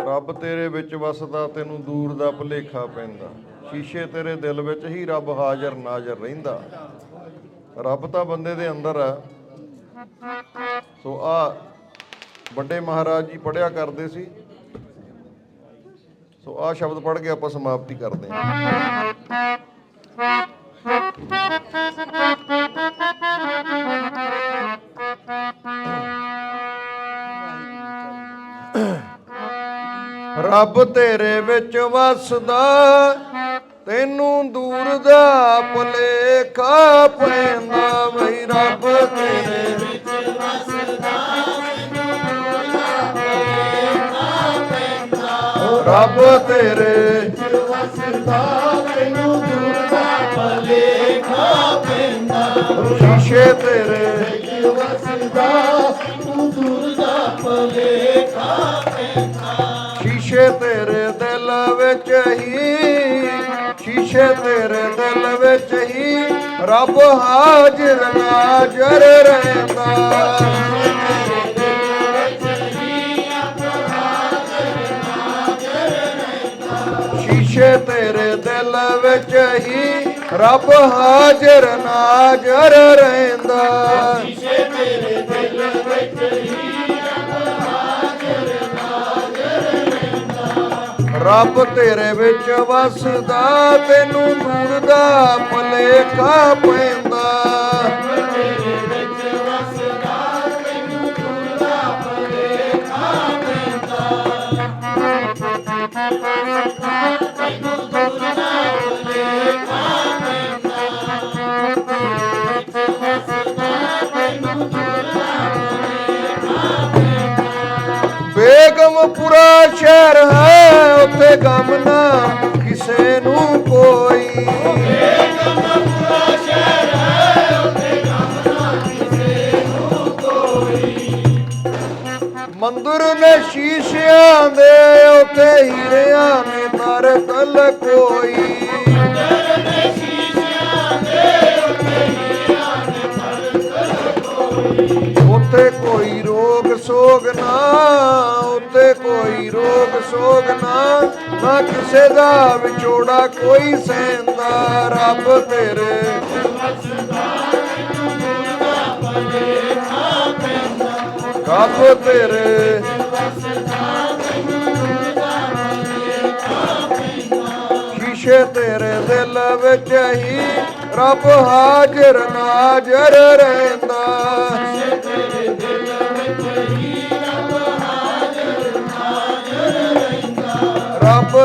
ਰੱਬ ਤੇਰੇ ਵਿੱਚ ਵਸਦਾ, ਤੈਨੂੰ ਦੂਰ ਦਾ ਭੁਲੇਖਾ ਪੈਂਦਾ। ਸ਼ੀਸ਼ੇ ਤੇਰੇ ਦਿਲ ਵਿੱਚ ਹੀ ਰੱਬ ਹਾਜ਼ਰ ਨਾਜ਼ਰ ਰਹਿੰਦਾ। ਰੱਬ ਤਾਂ ਬੰਦੇ ਦੇ ਅੰਦਰ ਆ। ਸੋ ਆ ਵੱਡੇ ਮਹਾਰਾਜ ਜੀ ਪੜਿਆ ਕਰਦੇ ਸੀ। ਸੋ ਆ ਸ਼ਬਦ ਪੜ੍ਹ ਕੇ ਆਪਾਂ ਸਮਾਪਤੀ ਕਰਦੇ ਹਾਂ। ਰੱਬ ਤੇਰੇ ਵਿੱਚ ਵਸਦਾ, ਤੈਨੂੰ ਦੂਰ ਦਾ ਭੁਲੇਖਾ ਪੈਂਦਾ ਬਈ ਰੱਬ ਤੇਰੇ ਵਿੱਚ ਰੱਬ ਤੇਰੇ ਵਿੱਚ ਵਸਦਾ, ਤੈਨੂੰ ਦੂਰ ਦਾ ਭੁਲੇਖਾ ਪੈਂਦਾ। ਸ਼ੀਸ਼ੇ ਤੇਰੇ ਵਿੱਚ ਵਸਦਾ ਸ਼ੀਸ਼ੇ ਤੇਰੇ ਦਿਲ ਵਿੱਚ ਹੀ ਰੱਬ ਹਾਜ਼ਰ ਨਾਜ਼ਰ ਰਹਿੰਦਾ। ਸ਼ੀਸ਼ੇ ਤੇਰੇ ਦਿਲ ਵਿੱਚ ਹੀ ਰੱਬ ਹਾਜ਼ਰ ਨਾਜ਼ਰ ਰਹਿੰਦਾ। ਰੱਬ ਤੇਰੇ ਵਿੱਚ ਵਸਦਾ ਤੈਨੂੰ ਦੂਰ ਦਾ ਭਲੇਖਾ ਪੈਂਦਾ। ਬੇਗਮਪੁਰਾ ਸ਼ਹਿਰ ਹੈ, ਉੱਥੇ ਗਮ ਨਾ ਕਿਸੇ ਨੂੰ ਕੋਈ। ਮੰਦਰ ਨੇ ਸ਼ੀਸ਼ਿਆਂ ਦੇ, ਉੱਥੇ ਹੀਰਿਆਂ ਨੇ ਤਰ ਕੋਈ। ਕਿਸੇ ਦਾ ਵਿਛੋੜਾ ਕੋਈ ਸਹਿੰਦਾ ਰੱਬ ਤੇਰੇ। ਰੱਬ ਤੇਰੇ। ਸ਼ੀਸ਼ੇ ਤੇਰੇ ਦਿਲ ਵਿੱਚ ਹੀ ਰੱਬ ਹਾਜ਼ਰ ਨਾਜ਼ਰ ਰਹਿੰਦਾ। ਰੱਬ ਤੇਰੇ ਵਿੱਚ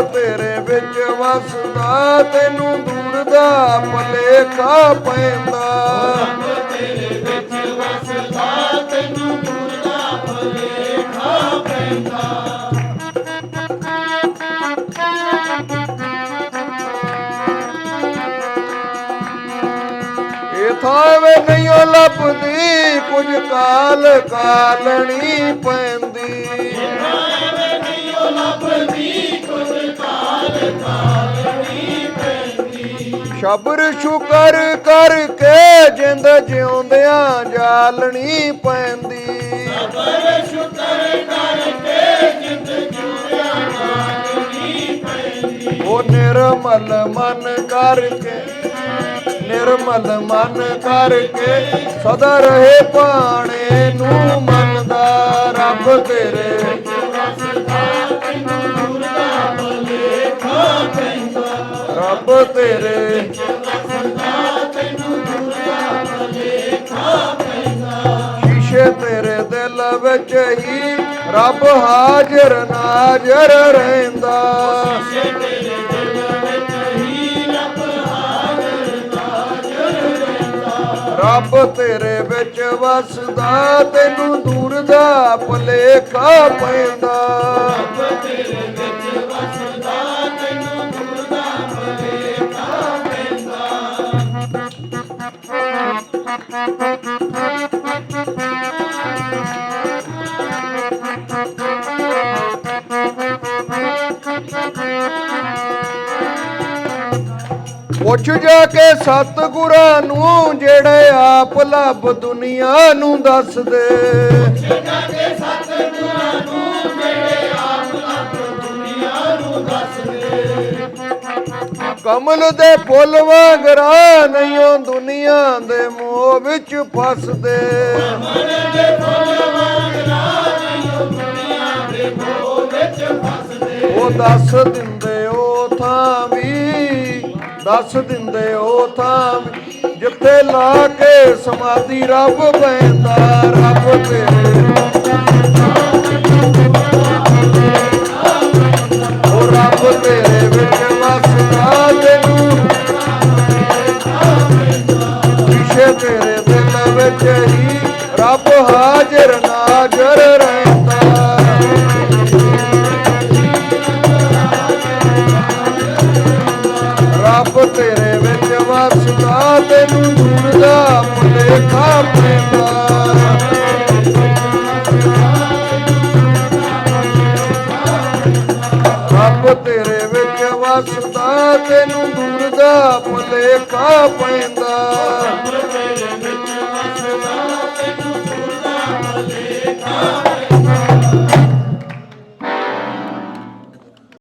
ਤੇਰੇ ਵਿੱਚ ਵਸਦਾ, ਤੈਨੂੰ ਦੂਰ ਦਾ ਭਲੇਖਾ ਪੈਂਦਾ। ਇਹ ਥਾਂ ਵੇ ਨਹੀਂ ਓ ਲੱਭਦੀ, ਕੁਝ ਕਾਲ ਕਾਲਣੀ ਪੈਂਦੀ। ਸ਼ਬਰ ਸ਼ੁਕਰ ਕਰਕੇ ਜਿੰਦ ਜਿਉਂਦਿਆਂ ਜਾਲਣੀ ਪੈਂਦੀ। ਸ਼ਬਰ ਸ਼ੁਕਰ ਕਰਕੇ ਜਿੰਦ ਜਿਉਂਦਿਆਂ ਜਾਲਣੀ ਪੈਂਦੀ। ਉਹ ਨਿਰਮਲ ਮਨ ਕਰਕੇ ਨਿਰਮਲ ਮਨ ਕਰਕੇ ਸਦਾ ਰਹੇ ਪਾਣੇ ਵਿੱਚ ਹੀ ਰੱਬ ਹਾਜ਼ਰ ਨਾਜ਼ਰ ਰਹਿੰਦਾ। ਰੱਬ ਤੇਰੇ ਵਿੱਚ ਵਸਦਾ, ਤੈਨੂੰ ਦੂਰ ਦਾ ਭਲੇਖਾ ਪੈਂਦਾ। ਪੁੱਛ ਜਾ ਕੇ ਸਤਿਗੁਰਾਂ ਨੂੰ ਜਿਹੜੇ ਆਪ ਲੱਭ ਦੁਨੀਆ ਨੂੰ ਦੱਸਦੇ ਕਮਲ ਦੇ। ਫੁੱਲ ਵਾਂਗ ਰਾ ਨਹੀਂਓ ਦੁਨੀਆ ਦੇ ਫੁੱਲ ਵਾਂਗ ਰਾ ਨਹੀਂਓ ਦੁਨੀਆ ਦੇ ਮੋਹ ਵਿੱਚ ਫਸਦੇ ਉਹ ਦੱਸ ਦਿੰਦੇ ਉਹ ਥਾਂ ਵੀ ਦੱਸ ਦਿੰਦੇ ਉਹ ਥਾਂ ਜਿੱਥੇ ਲਾ ਕੇ ਸਮਾਧੀ ਰੱਬ ਬੈਂਦਾ ਰੱਬ ਤੇਰੇ ਉਹ ਰੱਬ ਤੇਰੇ ਵਿੱਚ ਵਸਦਾ ਤੈਨੂੰ। ਵਿਸ਼ੇ ਤੇਰੇ ਦਿਲ ਵਿੱਚ ਹੀ ਰੱਬ ਹਾਜ਼ਰ ਦਾ ਪੈਂਦਾ।